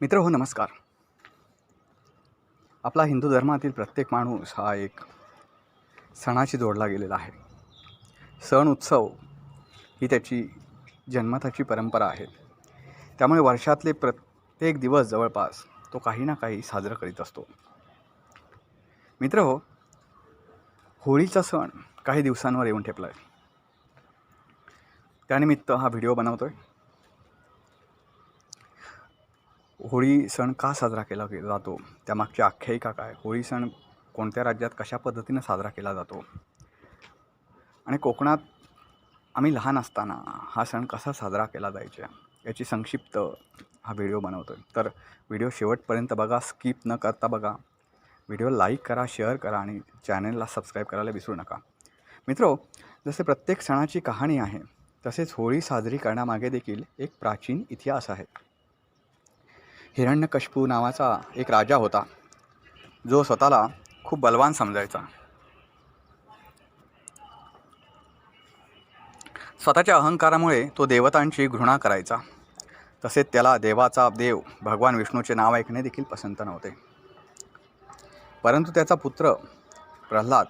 मित्र हो नमस्कार. आपला हिंदू धर्मातील प्रत्येक माणूस हा एक सणाशी जोडला गेलेला आहे. सण उत्सव ही त्याची जन्मताची परंपरा आहे. त्यामुळे वर्षातले प्रत्येक दिवस जवळपास तो काही ना काही साजरं करीत असतो. मित्र हो होळीचा सण काही दिवसांवर येऊन ठेपला आहे त्यानिमित्त हा व्हिडिओ बनवतो आहे होळी सण का साजरा केला जातो? त्यामागची आख्यायिका काय? होळी सण कोणत्या राज्यात कशा पद्धतीनं साजरा केला जातो? आणि कोकणात आम्ही लहान असताना हा सण कसा साजरा केला जायचा? याची संक्षिप्त हा व्हिडिओ बनवतो आहे तर व्हिडिओ शेवटपर्यंत बघा स्किप न करता बघा. व्हिडिओ लाईक करा शेअर करा आणि चॅनलला सबस्क्राईब करायला विसरू नका. मित्रो जसे प्रत्येक सणाची कहाणी आहे तसेच होळी साजरी करण्यामागे देखील एक प्राचीन इतिहास आहे. हिरण्यकशपू नावाचा एक राजा होता जो स्वतःला खूप बलवान समजायचा. स्वतःच्या अहंकारामुळे तो देवतांची घृणा करायचा. तसेच त्याला देवाचा देव भगवान विष्णूचे नाव ऐकणे देखील पसंत नव्हते. परंतु त्याचा पुत्र प्रल्हाद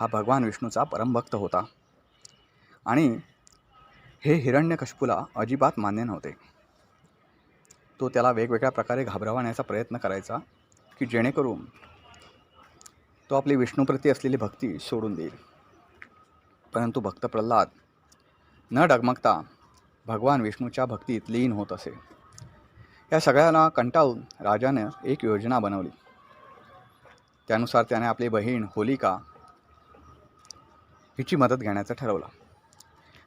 हा भगवान विष्णूचा परमभक्त होता. आणि हे हिरण्यकशपूला अजिबात मान्य नव्हते. तो त्याला वेगवेगळ्या प्रकारे घाबरवण्याचा प्रयत्न करायचा की जेणेकरून तो आपली विष्णूप्रती असलेली भक्ती सोडून देईल. परंतु भक्त प्रल्हाद न डगमगता भगवान विष्णूच्या भक्तीत लीन होत असे. या सगळ्यांना कंटाळून राजानं एक योजना बनवली. त्यानुसार त्याने आपली बहीण होलिका हिची मदत घेण्याचं ठरवलं.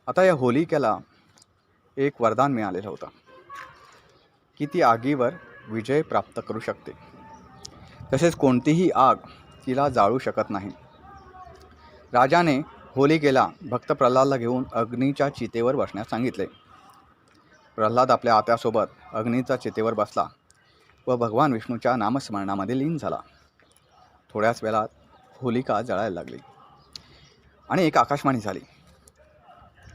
आता या होलिकेला एक वरदान मिळालेलं होतं. की ती आगीवर विजय प्राप्त करू शकते? तसेच कोणतीही आग तिला जाळू शकत नाही. राजाने होलिकेला भक्त प्रल्हादला घेऊन अग्नीच्या चितेवर बसण्यास सांगितले. प्रल्हाद आपल्या आत्यासोबत अग्नीच्या चितेवर बसला व भगवान विष्णूच्या नामस्मरणामध्ये लीन झाला. थोड्याच वेळात होलिका जळायला लागली आणि एक आकाशवाणी झाली.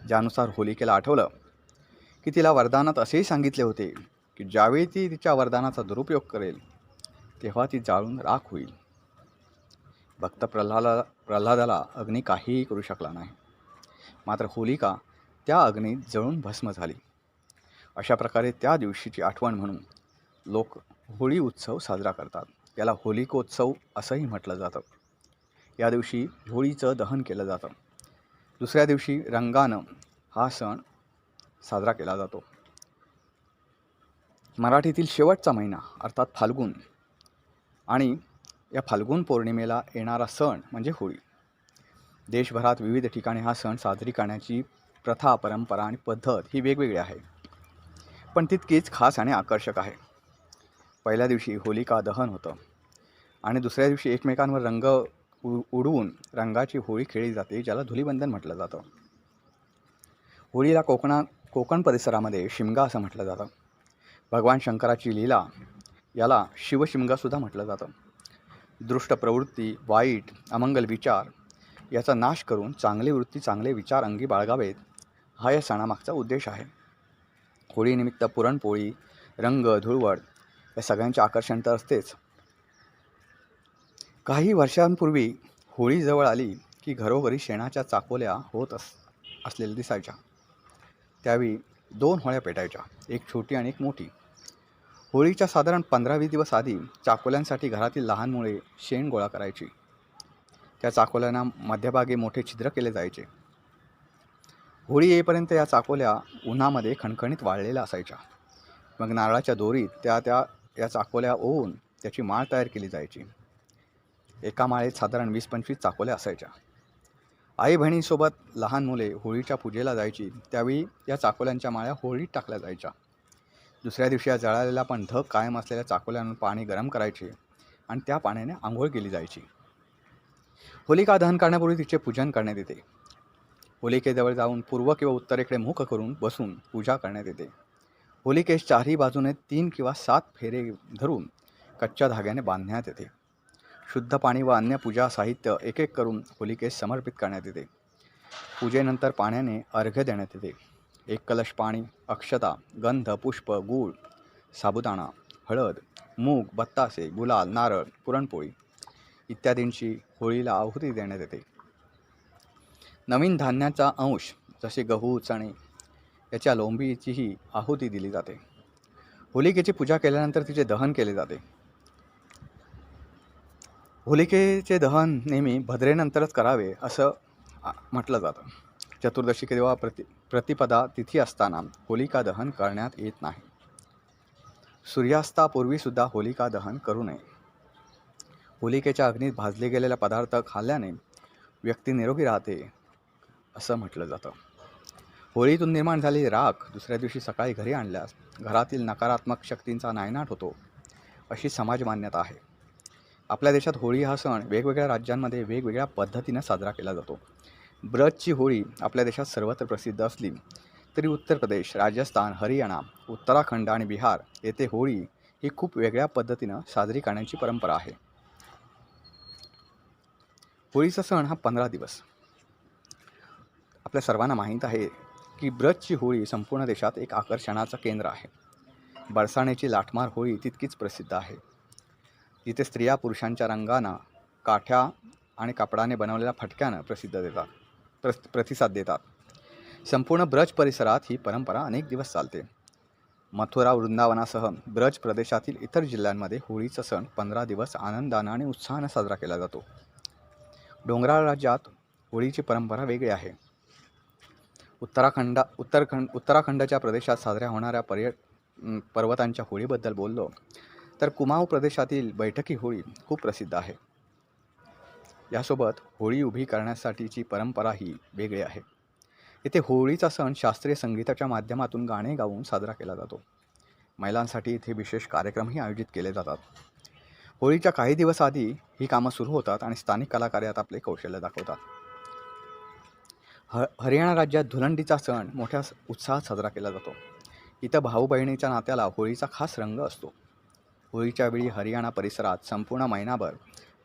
ज्यानुसार होलिकेला आठवलं की तिला वरदानात असेही सांगितले होते की ज्यावेळी ती तिच्या वरदानाचा दुरुपयोग करेल तेव्हा ती जाळून राख होईल. भक्त प्रल्हादा प्रल्हादाला अग्नी काहीही करू शकला नाही. मात्र होलिका त्या अग्नीत जळून भस्म झाली. अशा प्रकारे त्या दिवशीची आठवण म्हणून लोक होळी उत्सव साजरा करतात. याला होलिकोत्सव असंही म्हटलं जातं. या दिवशी होळीचं दहन केलं जातं. दुसऱ्या दिवशी रंगानं हा सण साजरा केला जातो. मराठीतील शेवटचा महिना अर्थात फाल्गुन. आणि या फाल्गुन पौर्णिमेला येणारा सण म्हणजे होळी. देशभरात विविध ठिकाणी हा सण साजरी करण्याची प्रथा परंपरा आणि पद्धत ही वेगवेगळी आहे. पण तितकीच खास आणि आकर्षक आहे. पहिल्या दिवशी होलिका दहन होतं. आणि दुसऱ्या दिवशी एकमेकांवर रंग उ उडवून रंगाची होळी खेळली जाते ज्याला धुलीबंधन म्हटलं जातं. होळीला कोकणात कोकण परिसरामध्ये शिमगा असं म्हटलं जातं. भगवान शंकराची लीला याला शिवशिमगासुद्धा म्हटलं जातं. दृष्ट प्रवृत्ती वाईट अमंगल विचार याचा नाश करून चांगली वृत्ती चांगले विचार अंगी बाळगावेत हा या सणामागचा उद्देश आहे. होळीनिमित्त पुरणपोळी रंग धुळवड या सगळ्यांचे आकर्षण तर असतेच. काही वर्षांपूर्वी होळी जवळ आली की घरोघरी शेणाच्या चाकोल्या होत अस असलेल्या दिसायच्या. त्यावेळी दोन होळ्या पेटायच्या एक छोटी आणि एक मोठी. होळीच्या साधारण पंधरा वीस दिवस आधी चाकोल्यांसाठी घरातील लहान मुले शेण गोळा करायची. त्या चाकोल्यांना मध्यभागी मोठे छिद्र केले जायचे. होळी येईपर्यंत या चाकोल्या उन्हामध्ये खणखणीत वाळलेल्या असायच्या. मग नारळाच्या दोरीत त्या त्या या चाकोल्या ओवून त्याची माळ तयार केली जायची. एका माळेत साधारण वीस पंचवीस चाकोल्या असायच्या. आई बहिणीसोबत लहान मुले होळीच्या पूजेला जायची त्यावेळी या चाकोल्यांच्या माळ्या होळीत टाकल्या जायच्या. दुसऱ्या दिवशी या जळालेला पण धग कायम असलेल्या चाकोल्यानं पाणी गरम करायचे आणि त्या पाण्याने आंघोळ केली जायची. होलिका दहन करण्यापूर्वी तिचे पूजन करण्यात येते. होलिकेजवळ जाऊन पूर्व किंवा उत्तरेकडे मुख करून बसून पूजा करण्यात येते. होलिकेस चारही बाजूने तीन किंवा सात फेरे धरून कच्च्या धाग्याने बांधण्यात येते. शुद्ध पाणी व अन्य पूजा साहित्य एक एक करून होलिकेस समर्पित करण्यात येते. पूजेनंतर पाण्याने अर्घ्य देण्यात येते. एक कलश पाणी अक्षता गंध पुष्प गूळ साबुदाणा हळद मूग बत्तासे गुलाल नारळ पुरणपोळी इत्यादींची होळीला आहुती देण्यात येते. नवीन धान्याचा अंश जसे गहू चणे याच्या लोंबीचीही आहुती दिली जाते. होलिकेची पूजा केल्यानंतर तिचे दहन केले जाते. होलिकेचे दहन नेहमी भद्रेनंतरच करावे असं म्हटलं जातं. चतुर्दशी किंवा प्रति प्रतिपदा तिथी असताना होलिका दहन करण्यात येत नाही. सूर्यास्तापूर्वीसुद्धा होलिका दहन करू नये. होलिकेच्या अग्नीत भाजले गेलेला पदार्थ खाल्ल्याने व्यक्ती निरोगी राहते असं म्हटलं जातं. होळीतून निर्माण झालेली राख दुसऱ्या दिवशी सकाळी घरी आणल्यास घरातील नकारात्मक शक्तींचा नायनाट होतो अशी समाज मान्यता आहे. आपल्या देशात होळी हा सण वेगवेगळ्या राज्यांमध्ये वेगवेगळ्या पद्धतीनं साजरा केला जातो. ब्रजची होळी आपल्या देशात सर्वत्र प्रसिद्ध असली तरी उत्तर प्रदेश राजस्थान हरियाणा उत्तराखंड आणि बिहार येथे होळी ही खूप वेगळ्या पद्धतीनं साजरी करण्याची परंपरा आहे. होळीचा सण हा पंधरा दिवस. आपल्या सर्वांना माहीत आहे की ब्रजची होळी संपूर्ण देशात एक आकर्षणाचं केंद्र आहे. बरसाण्याची लाटमार होळी तितकीच प्रसिद्ध आहे. जिथे स्त्रिया पुरुषांच्या रंगानं काठ्या आणि कापडाने बनवलेल्या फटक्यानं प्रसिद्ध देतात. प्र प्रतिसाद देतात. संपूर्ण ब्रज परिसरात ही परंपरा अनेक दिवस चालते. मथुरा वृंदावनासह ब्रज प्रदेशातील इतर जिल्ह्यांमध्ये होळीचा सण पंधरा दिवस आनंदानं आणि उत्साहानं साजरा केला जातो. डोंगराळ राज्यात होळीची परंपरा वेगळी आहे. उत्तराखंड उत्तरखंड उत्तराखंडच्या प्रदेशात साजऱ्या होणाऱ्या पर्य पर्वतांच्या होळीबद्दल बोललो तर कुमाऊ प्रदेशातील बैठकी होळी खूप प्रसिद्ध आहे. यासोबत होळी उभी करण्यासाठीची परंपराही वेगळी आहे. येथे होळीचा सण शास्त्रीय संगीताच्या माध्यमातून गाणे गाऊन साजरा केला जातो. महिलांसाठी इथे विशेष कार्यक्रमही आयोजित केले जातात. होळीच्या काही दिवस आधी ही कामं सुरू होतात आणि स्थानिक कलाकार यात आपले कौशल्य दाखवतात. ह हरियाणा राज्यात धुलंडीचा सण मोठ्या उत्साहात साजरा केला जातो. इथं भाऊ बहिणीच्या नात्याला होळीचा खास रंग असतो. होळीच्या वेळी हरियाणा परिसरात संपूर्ण महिनाभर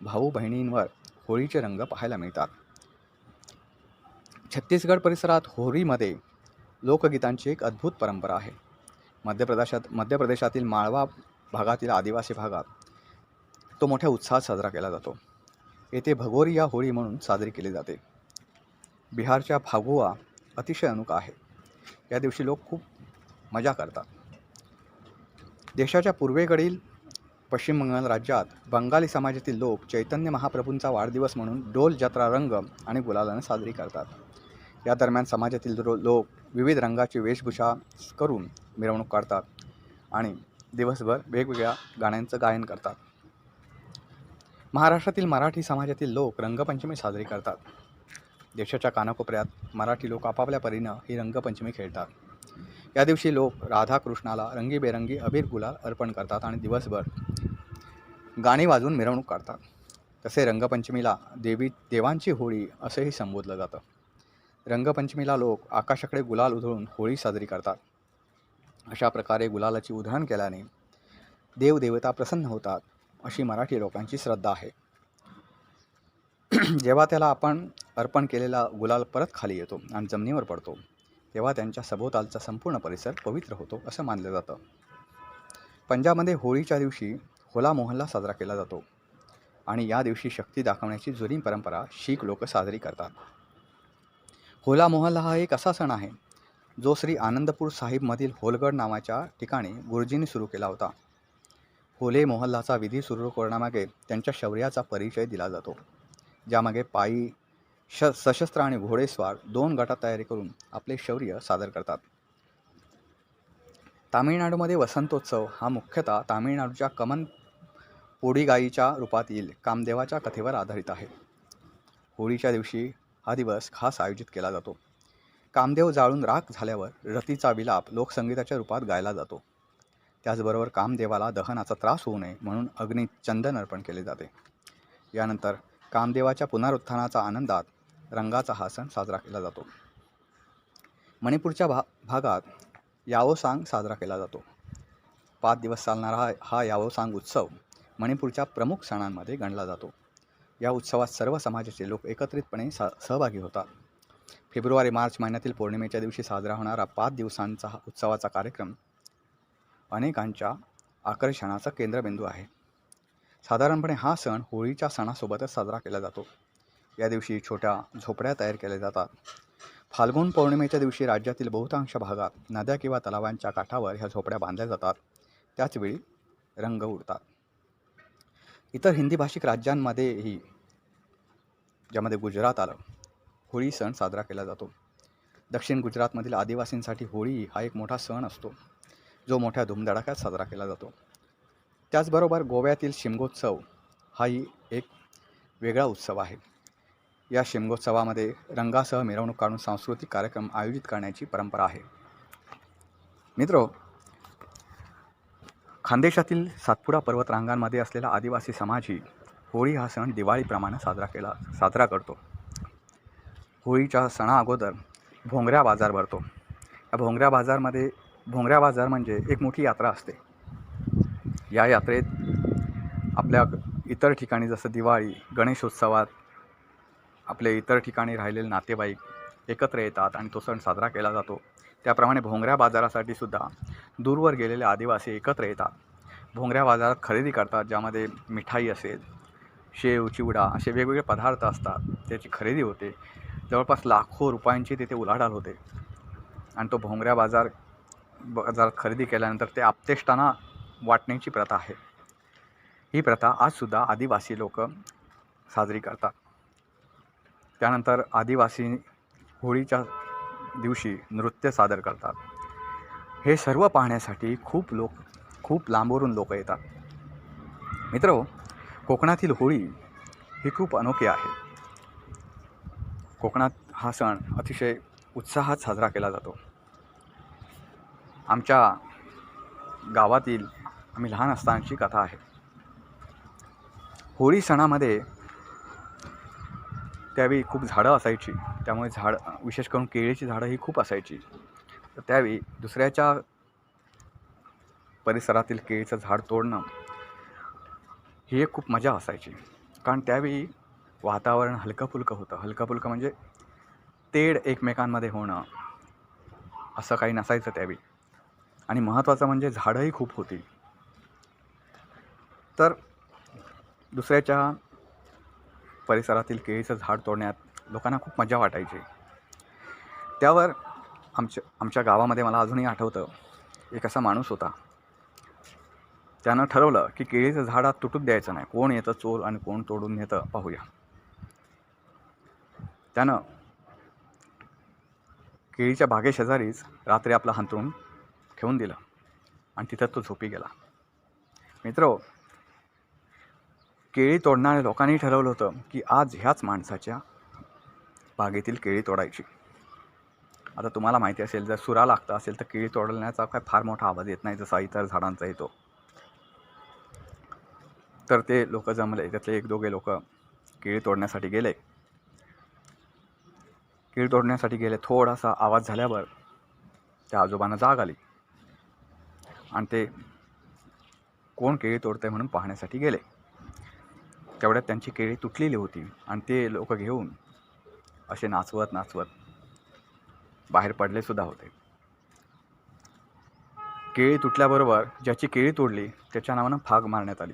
भाऊ बहिणींवर होळीचे रंग पाहायला मिळतात. छत्तीसगड परिसरात होळीमध्ये लोकगीतांची एक अद्भुत परंपरा आहे. मध्य प्रदेशात मध्य प्रदेशातील माळवा भागातील आदिवासी भागात तो मोठ्या उत्साहात साजरा केला जातो. येथे भगोरी या होळी म्हणून साजरी केली जाते. बिहारच्या भागुआ अतिशय अनोखा आहे. या दिवशी लोक खूप मजा करतात. देशाच्या पूर्वेकडील पश्चिम बंगाल राज्यात बंगाली समाजातील लोक चैतन्य महाप्रभूंचा वाढदिवस म्हणून डोल जत्रा रंग आणि गुलालानं साजरी करतात. या दरम्यान समाजातील लोक विविध रंगाची वेशभूषा करून मिरवणूक काढतात आणि दिवसभर वेगवेगळ्या गाण्यांचं गायन करतात. महाराष्ट्रातील मराठी समाजातील लोक रंगपंचमी साजरी करतात. देशाच्या कानाकोपऱ्यात मराठी लोक आपापल्या परीनं ही रंगपंचमी खेळतात. या दिवशी लोक राधाकृष्णाला रंगीबेरंगी अबीर गुलाल अर्पण करतात आणि दिवसभर गाणी वाजून मिरवणूक काढतात. तसे रंगपंचमीला देवी देवांची होळी असंही संबोधलं जातं. रंगपंचमीला लोक आकाशाकडे गुलाल उधळून होळी साजरी करतात. अशा प्रकारे गुलालाची उधळण केल्याने देवदेवता प्रसन्न होतात अशी मराठी लोकांची श्रद्धा आहे. जेव्हा त्याला आपण अर्पण केलेला गुलाल परत खाली येतो आणि जमिनीवर पडतो तेव्हा त्यांच्या सभोवतालचा संपूर्ण परिसर पवित्र होतो असं मानलं जातं. पंजाबमध्ये होळीच्या दिवशी होला मोहल्ला साजरा केला जातो आणि या दिवशी शक्ती दाखवण्याची जुनी परंपरा शीख लोक साजरी करतात. होला मोहल्ला हा एक असा सण आहे जो श्री आनंदपूर साहिबमधील होलगड नावाच्या ठिकाणी गुरुजींनी सुरू केला होता. होले मोहल्लाचा विधी सुरू करण्यामागे त्यांच्या शौर्याचा परिचय दिला जातो ज्यामागे पायी श सशस्त्र आणि घोडेस्वार दोन गटात तयारी करून आपले शौर्य सादर करतात. तामिळनाडूमध्ये वसंतोत्सव हा मुख्यतः तामिळनाडूच्या कमन पोडीगाईच्या रूपातील कामदेवाच्या कथेवर आधारित आहे. होळीच्या दिवशी हा दिवस खास आयोजित केला जातो. कामदेव जाळून राख झाल्यावर रतीचा विलाप लोकसंगीताच्या रूपात गायला जातो. त्याचबरोबर कामदेवाला दहनाचा त्रास होऊ नये म्हणून अग्नीत चंदन अर्पण केले जाते. यानंतर कामदेवाच्या पुनरुत्थानाचा आनंदात रंगाचा हा सण साजरा केला जातो. मणिपूरच्या भा भागात याओसांग साजरा केला जातो. पाच दिवस चालणारा हा हा याओसांग उत्सव मणिपूरच्या प्रमुख सणांमध्ये गणला जातो. या उत्सवात सर्व समाजाचे लोक एकत्रितपणे सा सहभागी होतात. फेब्रुवारी मार्च महिन्यातील पौर्णिमेच्या दिवशी साजरा होणारा पाच दिवसांचा हा उत्सवाचा कार्यक्रम अनेकांच्या आकर्षणाचा केंद्रबिंदू आहे. साधारणपणे हा सण होळीच्या सणासोबतच साजरा केला जातो. या दिवशी छोट्या झोपड्या तयार केल्या जातात. फाल्गुन पौर्णिमेच्या दिवशी राज्यातील बहुतांश भागात नद्या किंवा तलावांच्या काठावर ह्या झोपड्या बांधल्या जातात. त्याचवेळी रंग उडतात. इतर हिंदी भाषिक राज्यांमध्येही ज्यामध्ये गुजरात आलं होळी सण साजरा केला जातो. दक्षिण गुजरातमधील आदिवासींसाठी होळी हा एक मोठा सण असतो जो मोठ्या धुमधडाक्यात साजरा केला जातो. त्याचबरोबर गोव्यातील शिमगोत्सव हाही एक वेगळा उत्सव आहे. या शिमगोत्सवामध्ये रंगासह मिरवणूक काढून सांस्कृतिक कार्यक्रम आयोजित करण्याची परंपरा आहे. मित्र खानदेशातील सातपुडा पर्वतरांगांमध्ये असलेला आदिवासी समाजही होळी हा सण दिवाळीप्रमाणे साजरा केला साजरा करतो. होळीच्या सणा अगोदर भोंगऱ्या बाजार भरतो. या भोंगऱ्या बाजारमध्ये भोंगऱ्या बाजार म्हणजे एक मोठी यात्रा असते. या यात्रेत आपल्या इतर ठिकाणी जसं दिवाळी गणेशोत्सवात आपले इतर ठिकाणी राहिलेले नातेवाईक एकत्र येतात आणि तो सण साजरा केला जातो. त्याप्रमाणे भोंगऱ्या बाजारासाठी सुद्धा दूरवर गेलेले आदिवासी एकत्र येतात. भोंगऱ्या बाजारात खरेदी करतात ज्यामध्ये मिठाई असेल शेव चिवडा असे वेगवेगळे पदार्थ असतात. त्याची खरेदी होते. जवळपास लाखो रुपयांची तिथे उलाढाल होते. आणि तो भोंगऱ्या बाजार बाजारात खरेदी केल्यानंतर ते आपतेष्टांना वाटण्याची प्रथा आहे. ही प्रथा आजसुद्धा आदिवासी लोक साजरी करतात. त्यानंतर आदिवासी होळीच्या दिवशी नृत्य सादर करतात. हे सर्व पाहण्यासाठी खूप लोक खूप लांबवरून लोक येतात. मित्र कोकणातील होळी ही खूप अनोखी आहे. कोकणात हा सण अतिशय उत्साहात साजरा केला जातो. आमच्या गावातील आम्ही लहान असतानाची कथा आहे. होळी सणामध्ये त्यावेळी खूप झाडं असायची. त्यामुळे झाड विशेष करून केळीची झाडं ही खूप असायची. तर त्यावेळी दुसऱ्याच्या परिसरातील केळीचं झाड तोडणं ही एक खूप मजा असायची. कारण त्यावेळी वातावरण हलकं फुलकं होतं. हलकं फुलकं म्हणजे तेढ एकमेकांमध्ये होणं असं काही नसायचं त्यावेळी. आणि महत्त्वाचं म्हणजे झाडंही खूप होती. तर दुसऱ्याच्या परिसरातील केळीचं झाड तोडण्यात लोकांना खूप मजा वाटायची. त्यावर आमच्या आमच्या गावामध्ये मला अजूनही आठवतं एक असा माणूस होता. त्यानं ठरवलं की केळीचं झाड आज द्यायचं नाही. कोण येतं चोर आणि कोण तोडून नेतं पाहूया. त्यानं केळीच्या बागेशेजारीच रात्री आपलं हंतरून ठेवून दिलं. आणि तिथं तो झोपी गेला. मित्र केळी तोडणाऱ्या लोकांनी ठरवलं होतं की आज ह्याच माणसाच्या बागेतील केळी तोडायची. आता तुम्हाला माहिती असेल जर सुरा लागता असेल तर केळी तोडण्याचा काय फार मोठा आवाज येत नाही जसा इतर झाडांचा येतो. तर ते लोक जमले. त्यातले एक दोघे लोक केळी तोडण्यासाठी गेले. केळी तोडण्यासाठी गेले. थोडासा आवाज झाल्यावर त्या आजोबांना जाग आली. आणि ते कोण केळी तोडते म्हणून पाहण्यासाठी गेले. तेवढ्यात त्यांची केळी तुटलेली होती आणि ते लोक घेऊन असे नाचवत नाचवत बाहेर पडले सुद्धा होते. केळी तुटल्याबरोबर ज्याची केळी तोडली त्याच्या नावानं फाग मारण्यात आली.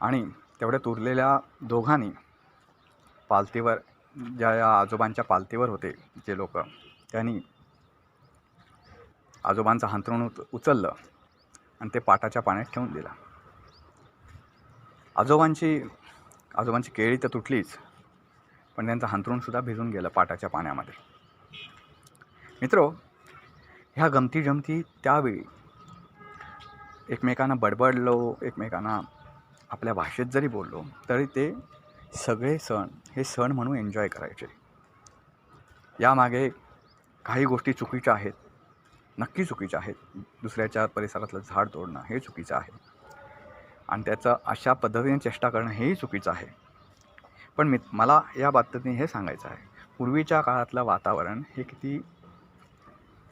आणि तेवढ्यात उरलेल्या दोघांनी पालतीवर ज्या या आजोबांच्या पालतीवर होते जे लोक त्यांनी आजोबांचं हांतरून उचललं आणि ते पाटाच्या पाण्यात ठेवून दिलं. आजोबांची आजोबांची केळी तर तुटलीच पण त्यांचं हांतरूणसुद्धा भिजून गेलं पाटाच्या पाण्यामध्ये. मित्रो ह्या गमती जमती त्यावेळी एकमेकांना बडबडलो एकमेकांना आपल्या भाषेत जरी बोललो तरी ते सगळे सण हे सण म्हणून एन्जॉय करायचे. यामागे काही गोष्टी चुकीच्या आहेत नक्की चुकीच्या आहेत. दुसऱ्याच्या परिसरातलं झाड तोडणं हे चुकीचं आहे. आणि त्याचं अशा पद्धतीने चेष्टा करणं हेही चुकीचं आहे. पण मी मला या बाबतीने हे सांगायचं आहे. पूर्वीच्या काळातलं वातावरण हे किती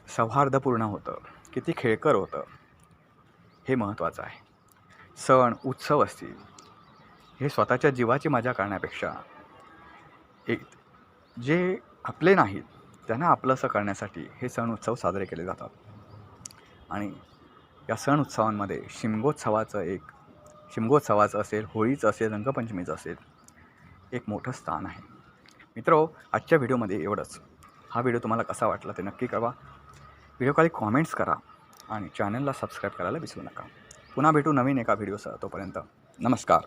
सौहार्दपूर्ण होतं किती खेळकर होतं हे महत्त्वाचं आहे. सण उत्सव असतील हे स्वतःच्या जीवाची मजा करण्यापेक्षा एक जे आपले नाहीत त्यांना आपलंसं करण्यासाठी हे सण उत्सव साजरे केले जातात. आणि या सण उत्सवांमध्ये शिमगोत्सवाचं एक शिमगोत्सवाचं असेल होळीचं असेल रंगपंचमीचं असेल एक मोठं स्थान आहे. मित्रो आजच्या व्हिडिओमध्ये एवढंच. हा व्हिडिओ तुम्हाला कसा वाटला ते नक्की कळवा. व्हिडिओ खाली कॉमेंट्स करा आणि चॅनलला सबस्क्राईब करायला विसरू नका. पुन्हा भेटू नवीन एका व्हिडिओसह तोपर्यंत. नमस्कार.